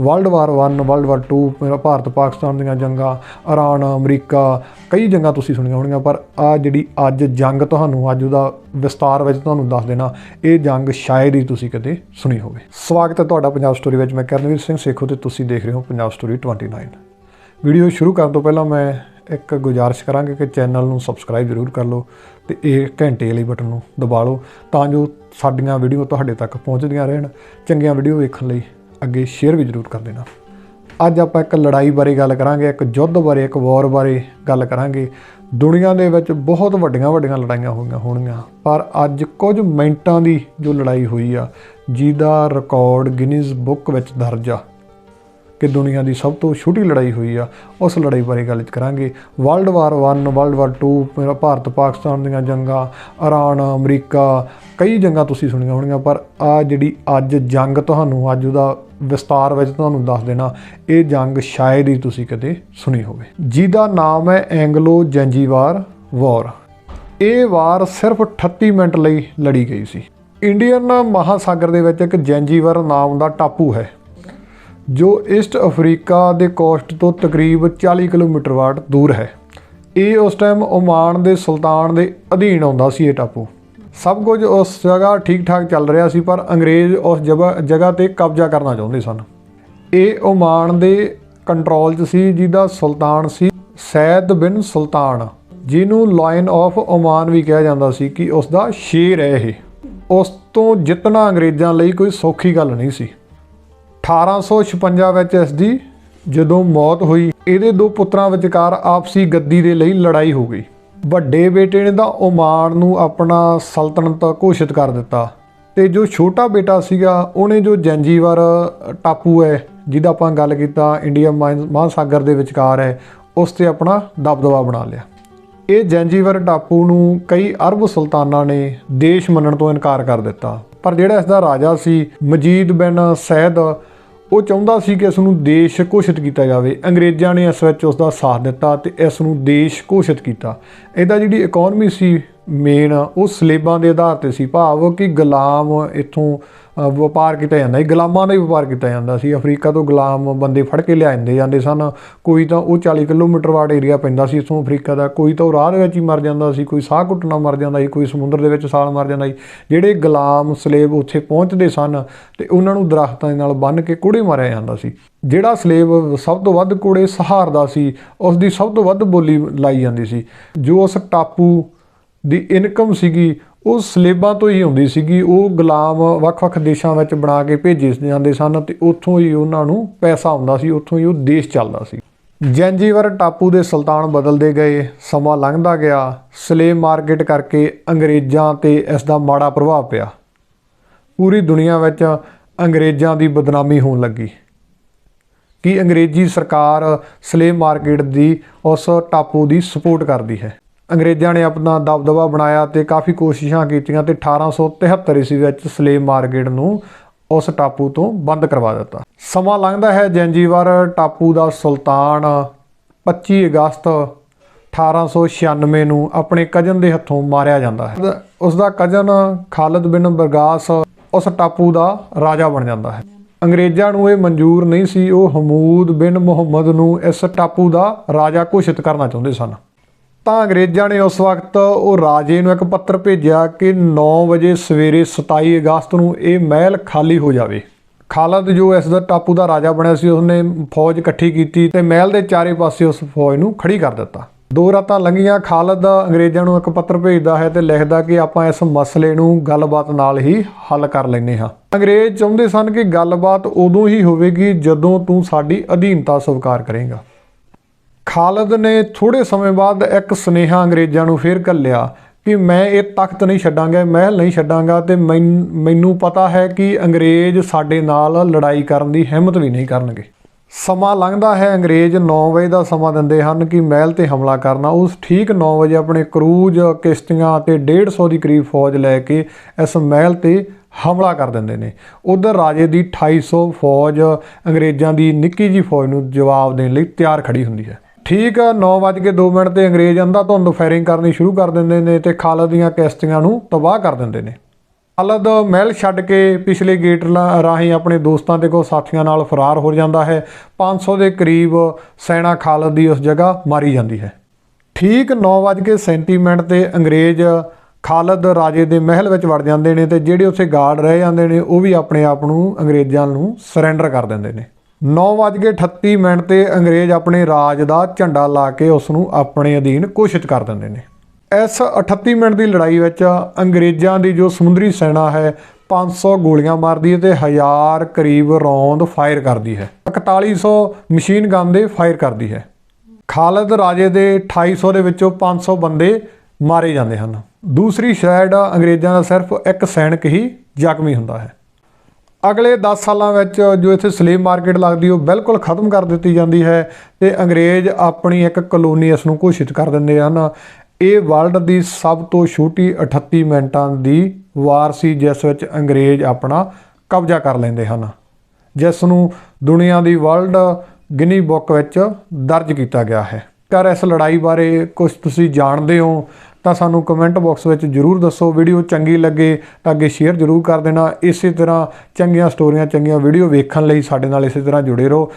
World war 1 world war 2 ਮੇਰਾ ਭਾਰਤ, ਪਾਕਿਸਤਾਨ ਦੀਆਂ ਜੰਗਾਂ, ਇਰਾਨ, ਅਮਰੀਕਾ, ਕਈ ਜੰਗਾਂ ਤੁਸੀਂ ਸੁਣੀਆਂ ਹੋਣਗੀਆਂ ਪਰ ਆ ਜਿਹੜੀ ਅੱਜ ਜੰਗ ਤੁਹਾਨੂੰ, ਅੱਜ ਉਹਦਾ ਵਿਸਤਾਰ ਵਿੱਚ ਤੁਹਾਨੂੰ ਦੱਸ ਦੇਣਾ, ਇਹ ਜੰਗ ਸ਼ਾਇਦ ਹੀ ਤੁਸੀਂ ਕਦੇ ਸੁਣੀ ਹੋਵੇ। ਸਵਾਗਤ ਹੈ ਤੁਹਾਡਾ ਪੰਜਾਬ ਸਟੋਰੀ ਵਿੱਚ, ਮੈਂ ਕਰਨਵੀਰ ਸਿੰਘ ਸੇਖੋ ਤੇ ਤੁਸੀਂ ਦੇਖ ਰਹੇ ਹੋ ਪੰਜਾਬ ਸਟੋਰੀ 29 ਵੀਡੀਓ ਸ਼ੁਰੂ ਕਰਨ ਤੋਂ ਪਹਿਲਾਂ ਮੈਂ ਇੱਕ ਗੁਜ਼ਾਰਿਸ਼ ਕਰਾਂਗਾ ਕਿ ਚੈਨਲ ਨੂੰ ਸਬਸਕ੍ਰਾਈਬ ਜ਼ਰੂਰ ਕਰ ਲਓ ਤੇ ਇਹ ਘੰਟੇ ਵਾਲੀ ਬਟਨ ਨੂੰ ਦਬਾ ਲਓ, ਤਾਂ ਜੋ ਸਾਡੀਆਂ ਵੀਡੀਓ ਤੁਹਾਡੇ ਤੱਕ ਪਹੁੰਚਦੀਆਂ ਰਹਿਣ, ਚੰਗੀਆਂ ਵੀਡੀਓ ਵੇਖਣ ਲਈ ਅੱਗੇ ਸ਼ੇਅਰ ਵੀ ਜ਼ਰੂਰ ਕਰ ਦੇਣਾ। ਅੱਜ ਆਪਾਂ ਇੱਕ ਲੜਾਈ ਬਾਰੇ ਗੱਲ ਕਰਾਂਗੇ, ਇੱਕ ਯੁੱਧ ਬਾਰੇ, ਇੱਕ ਵਾਰ ਬਾਰੇ ਗੱਲ ਕਰਾਂਗੇ। ਦੁਨੀਆ ਦੇ ਵਿੱਚ ਬਹੁਤ ਵੱਡੀਆਂ ਵੱਡੀਆਂ ਲੜਾਈਆਂ ਹੋਈਆਂ ਹੋਣਗੀਆਂ, ਪਰ ਅੱਜ ਕੁਝ ਮਿੰਟਾਂ ਦੀ ਜੋ ਲੜਾਈ ਹੋਈ ਆ, ਜਿਹਦਾ ਰਿਕਾਰਡ ਗਿਨੀਜ਼ ਬੁੱਕ ਵਿੱਚ ਦਰਜ ਆ। ਕਿ ਦੁਨੀਆ ਦੀ ਸਭ ਤੋਂ ਛੋਟੀ ਲੜਾਈ ਹੋਈ ਆ, ਉਸ ਲੜਾਈ ਬਾਰੇ ਗੱਲ ਕਰਾਂਗੇ। ਵਰਲਡ ਵਾਰ 1 ਵਰਲਡ ਵਾਰ 2 ਮੇਰਾ ਭਾਰਤ, ਪਾਕਿਸਤਾਨ ਦੀਆਂ ਜੰਗਾਂ, ਇਰਾਨ, ਅਮਰੀਕਾ, ਕਈ ਜੰਗਾਂ ਤੁਸੀਂ ਸੁਣੀਆਂ ਹੋਣਗੀਆਂ ਪਰ ਆ ਜਿਹੜੀ ਅੱਜ ਜੰਗ ਤੁਹਾਨੂੰ, ਅੱਜ ਉਹਦਾ ਵਿਸਤਾਰ ਵਿੱਚ ਤੁਹਾਨੂੰ ਦੱਸ ਦੇਣਾ, ਇਹ ਜੰਗ ਸ਼ਾਇਦ ਹੀ ਤੁਸੀਂ ਕਦੇ ਸੁਣੀ ਹੋਵੇ। ਜਿਹਦਾ ਨਾਮ ਹੈ ਐਂਗਲੋ ਜੰਜੀਵਾਰ ਵਾਰ ਇਹ ਵਾਰ ਸਿਰਫ 38 ਮਿੰਟ ਲਈ ਲੜੀ ਗਈ ਸੀ। ਇੰਡੀਅਨ ਮਹਾਸਾਗਰ ਦੇ ਵਿੱਚ ਇੱਕ ਜੰਜੀਵਾਰ ਨਾਮ ਦਾ ਟਾਪੂ ਹੈ। ਜੋ ਈਸਟ ਅਫਰੀਕਾ ਦੇ ਕੋਸਟ ਤੋਂ ਤਕਰੀਬ 40 ਕਿਲੋਮੀਟਰ ਵਾਟ ਦੂਰ ਹੈ। ਇਹ ਉਸ ਟਾਈਮ ਓਮਾਨ ਦੇ ਸੁਲਤਾਨ ਦੇ ਅਧੀਨ ਆਉਂਦਾ ਸੀ ਇਹ ਟਾਪੂ। ਸਭ ਕੁਝ ਉਸ ਜਗ੍ਹਾ ਠੀਕ ਠਾਕ ਚੱਲ ਰਿਹਾ ਸੀ, ਪਰ ਅੰਗਰੇਜ਼ ਉਸ ਜਗ੍ਹਾ ਜਗ੍ਹਾ ਤੇ ਕਬਜ਼ਾ ਕਰਨਾ ਚਾਹੁੰਦੇ ਸਨ। ਇਹ ਓਮਾਨ ਦੇ ਕੰਟਰੋਲ 'ਚ ਸੀ, ਜਿਹਦਾ ਸੁਲਤਾਨ ਸੀ ਸੈਦ ਬਿਨ ਸੁਲਤਾਨ, ਜਿਹਨੂੰ ਲਾਇਨ ਆਫ ਓਮਾਨ ਵੀ ਕਿਹਾ ਜਾਂਦਾ ਸੀ ਕਿ ਉਸ ਦਾ ਸ਼ੇਰ ਹੈ ਇਹ। ਉਸ ਤੋਂ ਜਿੱਤਣਾ ਅੰਗਰੇਜ਼ਾਂ ਲਈ ਕੋਈ ਸੌਖੀ ਗੱਲ ਨਹੀਂ ਸੀ। 1856 ਵਿੱਚ ਇਸ ਦੀ ਜਦੋਂ ਮੌਤ ਹੋਈ, ਇਹਦੇ ਦੋ ਪੁੱਤਰਾਂ ਵਿਚਕਾਰ ਆਪਸੀ ਗੱਦੀ ਦੇ ਲਈ ਲੜਾਈ ਹੋ ਗਈ। ਵੱਡੇ ਬੇਟੇ ਨੇ ਤਾਂ ਓਮਾਨ ਨੂੰ ਆਪਣਾ ਸਲਤਨਤ ਘੋਸ਼ਿਤ ਕਰ ਦਿੱਤਾ ਤੇ ਜੋ ਛੋਟਾ ਬੇਟਾ ਸੀਗਾ, ਉਹਨੇ ਜੋ ਜੰਜੀਵਰ ਟਾਪੂ ਹੈ, ਜਿਹਦਾ ਆਪਾਂ ਗੱਲ ਕੀਤਾ, ਇੰਡੀਆ ਮਹਾ- ਮਹਾਸਾਗਰ ਦੇ ਵਿਚਕਾਰ ਹੈ, ਉਸ ਤੇ ਆਪਣਾ ਦਬਦਬਾ ਬਣਾ ਲਿਆ। ਇਹ ਜੰਜੀਵਰ ਟਾਪੂ ਨੂੰ ਕਈ ਅਰਬ ਸੁਲਤਾਨਾਂ ਨੇ ਦੇਸ਼ ਮੰਨਣ ਤੋਂ ਇਨਕਾਰ ਕਰ ਦਿੱਤਾ। ਪਰ ਜਿਹੜਾ ਇਸ ਦਾ ਰਾਜਾ ਸੀ, ਮਜੀਦ ਬਿਨ ਸੈਦ ਉਹ ਚਾਹੁੰਦਾ ਸੀ ਕਿ ਇਸ ਨੂੰ ਦੇਸ਼ ਘੋਸ਼ਿਤ ਕੀਤਾ ਜਾਵੇ। ਅੰਗਰੇਜ਼ਾਂ ਨੇ ਇਸ ਵਿੱਚ ਉਸ ਦਾ ਸਾਥ ਦਿੱਤਾ ਤੇ ਇਸ ਨੂੰ ਦੇਸ਼ ਘੋਸ਼ਿਤ ਕੀਤਾ। ਇਹਦਾ ਜਿਹੜੀ ਇਕਨੋਮੀ ਸੀ ਮੇਨ ਉਹ ਸਲੇਬਾਂ ਦੇ ਆਧਾਰ ਤੇ ਸੀ। ਭਾਵ ਕਿ ਗੁਲਾਮ ਇੱਥੋਂ ਵਪਾਰ ਕੀਤਾ ਜਾਂਦਾ ਸੀ। ਗੁਲਾਮਾਂ ਦਾ ਹੀ ਵਪਾਰ ਕੀਤਾ ਜਾਂਦਾ ਸੀ। ਅਫਰੀਕਾ ਤੋਂ ਗੁਲਾਮ ਬੰਦੇ ਫੜ ਕੇ ਲਿਆਂਦੇ ਜਾਂਦੇ ਸਨ। ਕੋਈ ਤਾਂ ਉਹ 40 ਕਿਲੋਮੀਟਰ ਵਾਟ ਏਰੀਆ ਪੈਂਦਾ ਸੀ ਇਥੋਂ ਅਫਰੀਕਾ ਦਾ। ਕੋਈ ਤਾਂ ਉਹ ਰਾਹ ਦੇ ਵਿੱਚ ਹੀ ਮਰ ਜਾਂਦਾ ਸੀ। ਕੋਈ ਸਾਹ ਘੁੱਟਣਾ ਮਰ ਜਾਂਦਾ ਸੀ। ਕੋਈ ਸਮੁੰਦਰ ਦੇ ਵਿੱਚ ਸਾਲ ਮਰ ਜਾਂਦਾ ਸੀ। ਜਿਹੜੇ ਗੁਲਾਮ ਸਲੇਬ ਉੱਥੇ ਪਹੁੰਚਦੇ ਸਨ ਤੇ ਉਹਨਾਂ ਨੂੰ ਦਰਖਤਾਂ ਦੇ ਨਾਲ ਬੰਨ੍ਹ ਕੇ ਕੁੜੇ ਮਾਰਿਆ ਜਾਂਦਾ ਸੀ। ਜਿਹੜਾ ਸਲੇਬ ਸਭ ਤੋਂ ਵੱਧ ਕੁੜੇ ਸਹਾਰਦਾ ਸੀ ਉਸ ਦੀ ਸਭ ਤੋਂ ਵੱਧ ਬੋਲੀ ਲਾਈ ਜਾਂਦੀ ਸੀ। ਜੋ ਉਸ ਟਾਪੂ ਦੀ ਇਨਕਮ ਸੀਗੀ ਉਹ ਸਲੇਬਾਂ ਤੋਂ ਹੀ ਆਉਂਦੀ ਸੀਗੀ। ਉਹ ਗੁਲਾਮ ਵੱਖ-ਵੱਖ ਦੇਸ਼ਾਂ ਵਿੱਚ ਬਣਾ ਕੇ ਭੇਜੇ ਜਾਂਦੇ ਸਨ ਤੇ ਉੱਥੋਂ ਹੀ ਉਹਨਾਂ ਨੂੰ ਪੈਸਾ ਆਉਂਦਾ ਸੀ, ਉੱਥੋਂ ਹੀ ਉਹ ਦੇਸ਼ ਚੱਲਦਾ ਸੀ। ਜੈਂਜੀਵਰ ਟਾਪੂ ਦੇ ਸੁਲਤਾਨ ਬਦਲਦੇ ਗਏ। ਸਮਾਂ ਲੰਘਦਾ ਗਿਆ। ਸਲੇਬ ਮਾਰਕੀਟ ਕਰਕੇ ਅੰਗਰੇਜ਼ਾਂ ਤੇ ਇਸ ਦਾ ਮਾੜਾ ਪ੍ਰਭਾਵ ਪਿਆ। ਪੂਰੀ ਦੁਨੀਆ ਵਿੱਚ ਅੰਗਰੇਜ਼ਾਂ ਦੀ ਬਦਨਾਮੀ ਹੋਣ ਲੱਗੀ। ਕਿ ਅੰਗਰੇਜ਼ੀ ਸਰਕਾਰ ਸਲੇਬ ਮਾਰਕੀਟ ਦੀ, ਉਸ ਟਾਪੂ ਦੀ ਸਪੋਰਟ ਕਰਦੀ ਹੈ? ਅੰਗਰੇਜ਼ਾਂ ਨੇ ਆਪਣਾ ਦਬਦਬਾ ਬਣਾਇਆ ਤੇ ਕਾਫੀ ਕੋਸ਼ਿਸ਼ਾਂ ਕੀਤੀਆਂ ਤੇ 1873 ਈਸਵੀ ਵਿੱਚ ਸਲੇਬ ਮਾਰਕੀਟ ਨੂੰ ਉਸ ਟਾਪੂ ਤੋਂ ਬੰਦ ਕਰਵਾ ਦਿੱਤਾ। ਸਮਾਂ ਲੰਘਦਾ ਹੈ ਜੰਜੀਵਰ ਟਾਪੂ ਦਾ ਸੁਲਤਾਨ 25 ਅਗਸਤ 1896 ਨੂੰ ਆਪਣੇ ਕਜ਼ਨ ਦੇ ਹੱਥੋਂ ਮਾਰਿਆ ਜਾਂਦਾ ਹੈ। ਉਸ ਦਾ ਕਜ਼ਨ ਖਾਲਦ ਬਿਨ ਬਰਗਾਸ ਉਸ ਟਾਪੂ ਦਾ ਰਾਜਾ ਬਣ ਜਾਂਦਾ ਹੈ। ਅੰਗਰੇਜ਼ਾਂ ਨੂੰ ਇਹ ਮਨਜ਼ੂਰ ਨਹੀਂ ਸੀ, ਉਹ ਹਮੂਦ ਬਿਨ ਮੁਹੰਮਦ ਨੂੰ ਇਸ ਟਾਪੂ ਦਾ ਰਾਜਾ ਘੋਸ਼ਿਤ ਕਰਨਾ ਚਾਹੁੰਦੇ ਸਨ। ਤਾਂ ਅੰਗਰੇਜ਼ਾਂ ਨੇ ਉਸ ਵਕਤ ਉਹ ਰਾਜੇ ਨੂੰ ਇੱਕ ਪੱਤਰ ਭੇਜਿਆ ਕਿ 9 ਵਜੇ ਸਵੇਰੇ 27 ਅਗਸਤ ਨੂੰ ਇਹ ਮਹਿਲ ਖਾਲੀ ਹੋ ਜਾਵੇ। ਖਾਲਦ ਜੋ ਇਸ ਦਾ ਟਾਪੂ ਦਾ ਰਾਜਾ ਬਣਿਆ ਸੀ, ਉਸਨੇ ਫੌਜ ਇਕੱਠੀ ਕੀਤੀ ਤੇ ਮਹਿਲ ਦੇ ਚਾਰੇ ਪਾਸੇ ਉਸ ਫੌਜ ਨੂੰ ਖੜੀ ਕਰ ਦਿੱਤਾ। ਦੋ ਰਾਤਾਂ ਲੰਘੀਆਂ, ਖਾਲਦ ਅੰਗਰੇਜ਼ਾਂ ਨੂੰ ਇੱਕ ਪੱਤਰ ਭੇਜਦਾ ਹੈ ਤੇ ਲਿਖਦਾ ਕਿ ਆਪਾਂ ਇਸ ਮਸਲੇ ਨੂੰ ਗੱਲਬਾਤ ਨਾਲ ਹੀ ਹੱਲ ਕਰ ਲੈਨੇ ਹਾਂ। ਅੰਗਰੇਜ਼ ਚਾਹੁੰਦੇ ਸਨ ਕਿ ਗੱਲਬਾਤ ਉਦੋਂ ਹੀ ਹੋਵੇਗੀ ਜਦੋਂ ਤੂੰ ਸਾਡੀ ਅਧੀਨਤਾ ਸਵੀਕਾਰ ਕਰੇਗਾ। ਖਾਲਦ ਨੇ ਥੋੜੇ ਸਮੇਂ ਬਾਅਦ ਇੱਕ ਸੁਨੇਹਾ ਅੰਗਰੇਜ਼ਾਂ ਨੂੰ ਫੇਰ ਘੱਲਿਆ ਕਿ ਮੈਂ ਇਹ ਤਖਤ ਨਹੀਂ ਛੱਡਾਂਗਾ, ਮਹਿਲ ਨਹੀਂ ਛੱਡਾਂਗਾ ਤੇ ਮੈਨ- ਮੈਨੂੰ ਪਤਾ ਹੈ ਕਿ ਅੰਗਰੇਜ਼ ਸਾਡੇ ਨਾਲ ਲੜਾਈ ਕਰਨ ਦੀ ਹਿੰਮਤ ਵੀ ਨਹੀਂ ਕਰਨਗੇ। ਸਮਾਂ ਲੰਘਦਾ ਹੈ, ਅੰਗਰੇਜ਼ 9 ਵਜੇ ਦਾ ਸਮਾਂ ਦਿੰਦੇ ਹਨ ਕਿ ਮਹਿਲ ਤੇ ਹਮਲਾ ਕਰਨਾ। ਉਸ ਠੀਕ 9 ਵਜੇ ਆਪਣੇ ਕਰੂਜ਼ ਕਿਸ਼ਤੀਆਂ ਤੇ 150 ਦੀ ਕਰੀਬ ਫੌਜ ਲੈ ਕੇ ਇਸ ਮਹਿਲ ਤੇ ਹਮਲਾ ਕਰ ਦਿੰਦੇ ਨੇ। ਉਧਰ ਰਾਜੇ ਦੀ 2800 ਫੌਜ ਅੰਗਰੇਜ਼ਾਂ ਦੀ ਨਿੱਕੀ ਜੀ ਫੌਜ ਨੂੰ ਜਵਾਬ ਦੇਣ ਲਈ ਤਿਆਰ ਖੜੀ ਹੁੰਦੀ ਹੈ। ਠੀਕ 9:02 ਮਿੰਟ ਤੇ ਅੰਗਰੇਜ਼ ਅੰਧਾ ਧੁੰਦ ਫਾਇਰਿੰਗ ਕਰਨੀ ਸ਼ੁਰੂ ਕਰ ਦਿੰਦੇ ਨੇ ਤੇ ਖਾਲਦ ਦੀਆਂ ਕਿਸ਼ਤੀਆਂ ਨੂੰ ਤਬਾਹ ਕਰ ਦਿੰਦੇ ਨੇ। ਖਾਲਦ ਮਹਿਲ ਛੱਡ ਕੇ ਪਿਛਲੇ ਗੇਟ ਲਾ- ਰਾਹੀਂ ਆਪਣੇ ਦੋਸਤਾਂ ਤੇ ਕੋ ਸਾਥੀਆਂ ਨਾਲ ਫਰਾਰ ਹੋ ਜਾਂਦਾ ਹੈ। 500 ਦੇ ਕਰੀਬ ਸੈਨਾ ਖਾਲਦ ਦੀ ਉਸ ਜਗ੍ਹਾ ਮਾਰੀ ਜਾਂਦੀ ਹੈ। ਠੀਕ 9:37 ਮਿੰਟ ਤੇ ਅੰਗਰੇਜ਼ ਖਾਲਦ ਰਾਜੇ ਦੇ ਮਹਿਲ ਵਿੱਚ ਵੜ ਜਾਂਦੇ ਨੇ ਤੇ ਜਿਹੜੇ ਉੱਥੇ ਗਾਰਡ ਰਹਿ ਜਾਂਦੇ ਨੇ, ਉਹ ਵੀ ਆਪਣੇ ਆਪ ਨੂੰ ਅੰਗਰੇਜ਼ਾਂ ਨੂੰ ਸਰੈਂਡਰ ਕਰ ਦਿੰਦੇ ਨੇ। 9:38 ਮਿੰਟ ਤੇ ਅੰਗਰੇਜ਼ ਆਪਣੇ ਰਾਜ ਦਾ ਝੰਡਾ ਲਾ ਕੇ ਉਸ ਨੂੰ ਆਪਣੇ ਅਧੀਨ ਘੋਸ਼ਿਤ ਕਰ ਦਿੰਦੇ ਨੇ। ਇਸ 38 ਮਿੰਟ ਦੀ ਲੜਾਈ ਵਿੱਚ ਅੰਗਰੇਜ਼ਾਂ ਦੀ ਜੋ ਸਮੁੰਦਰੀ ਸੈਨਾ ਹੈ 500 ਗੋਲੀਆਂ ਮਾਰਦੀ ਹੈ ਤੇ 1000 ਕਰੀਬ ਰੌਂਦ ਫਾਇਰ ਕਰਦੀ ਹੈ। 4100 ਮਸ਼ੀਨ ਗਨ ਦੇ ਫਾਇਰ ਕਰਦੀ ਹੈ। ਖਾਲਦ ਰਾਜੇ ਦੇ 2800 ਦੇ ਵਿੱਚੋਂ 500 ਬੰਦੇ ਮਾਰੇ ਜਾਂਦੇ ਹਨ। ਦੂਸਰੀ ਸਾਈਡ ਅੰਗਰੇਜ਼ਾਂ ਦਾ ਸਿਰਫ ਇੱਕ ਸੈਨਿਕ ਹੀ ਜ਼ਖਮੀ ਹੁੰਦਾ ਹੈ। ਅਗਲੇ 10 ਸਾਲਾਂ ਵਿੱਚ ਜੋ ਇੱਥੇ ਸਲੇਵ ਮਾਰਕੀਟ ਲੱਗਦੀ, ਉਹ ਬਿਲਕੁਲ ਖਤਮ ਕਰ ਦਿੱਤੀ ਜਾਂਦੀ ਹੈ ਤੇ ਅੰਗਰੇਜ਼ ਆਪਣੀ ਇੱਕ ਕਲੋਨੀ ਇਸ ਨੂੰ ਘੋਸ਼ਿਤ ਕਰ ਦਿੰਦੇ ਹਨ। ਇਹ ਵਰਲਡ ਦੀ ਸਭ ਤੋਂ ਛੋਟੀ 38 ਮਿੰਟਾਂ ਦੀ ਵਾਰ ਸੀ, ਜਿਸ ਵਿੱਚ ਅੰਗਰੇਜ਼ ਆਪਣਾ ਕਬਜ਼ਾ ਕਰ ਲੈਂਦੇ ਹਨ। ਜਿਸ ਨੂੰ ਦੁਨੀਆ ਦੀ ਵਰਲਡ ਗਿਨੀ ਬੁੱਕ ਵਿੱਚ ਦਰਜ ਕੀਤਾ ਗਿਆ ਹੈ। ਕਰ ਇਸ ਲੜਾਈ ਬਾਰੇ ਕੁਝ ਤੁਸੀਂ ਜਾਣਦੇ ਹੋ ਤਾਂ ਸਾਨੂੰ ਕਮੈਂਟ ਬਾਕਸ ਵਿੱਚ ਜਰੂਰ ਦੱਸੋ। ਵੀਡੀਓ ਚੰਗੀ ਲੱਗੇ ਤਾਂ ਅੱਗੇ ਸ਼ੇਅਰ ਜਰੂਰ ਕਰ ਦੇਣਾ। ਇਸੇ ਤਰ੍ਹਾਂ ਚੰਗੀਆਂ ਸਟੋਰੀਆਂ ਚੰਗੀਆਂ ਵੀਡੀਓ ਵੇਖਣ ਲਈ ਸਾਡੇ ਨਾਲ ਇਸੇ ਤਰ੍ਹਾਂ ਜੁੜੇ ਰਹੋ।